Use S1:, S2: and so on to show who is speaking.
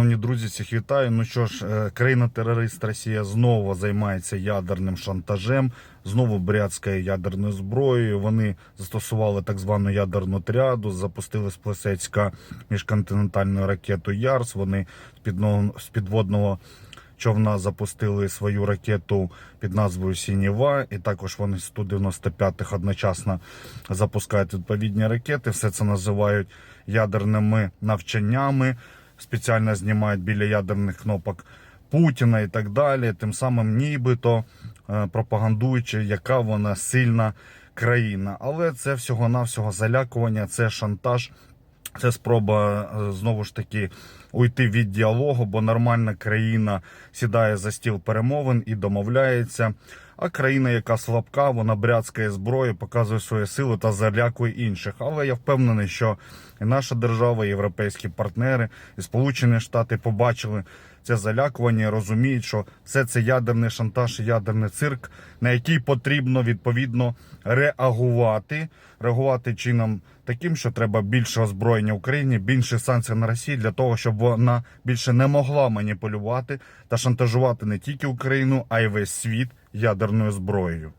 S1: Шановні друзі, всіх вітаю. Ну що ж, е, країна-терорист Росія знову займається ядерним шантажем, знову брядською ядерною зброєю. Вони застосували так звану ядерну тріаду, запустили з Плесецька міжконтинентальну ракету Ярс. Вони з підводного човна запустили свою ракету під назвою Сінєва, і також вони з Ту-95 одночасно запускають відповідні ракети. Все це називають ядерними навчаннями. Спеціально знімають біля ядерних кнопок Путіна і так далі. Тим самим нібито е, пропагандуючи, яка вона сильна країна. Але це всього-навсього залякування, це шантаж. Це спроба е, знову ж таки уйти від діалогу, бо нормальна країна сідає за стіл перемовин і домовляється. А країна, яка слабка, вона бряцкає зброю, показує свою силу та залякує інших. Але я впевнений, що і наша держава, і європейські партнери, і Сполучені Штати побачили це залякування, розуміють, що все це ядерний шантаж, ядерний цирк, на який потрібно відповідно реагувати, реагувати чином таким, що треба більше озброєння Україні, більше санкцій на Росію для того, щоб вона більше не могла маніпулювати та шантажувати не тільки Україну, а й весь світ ядерною зброєю.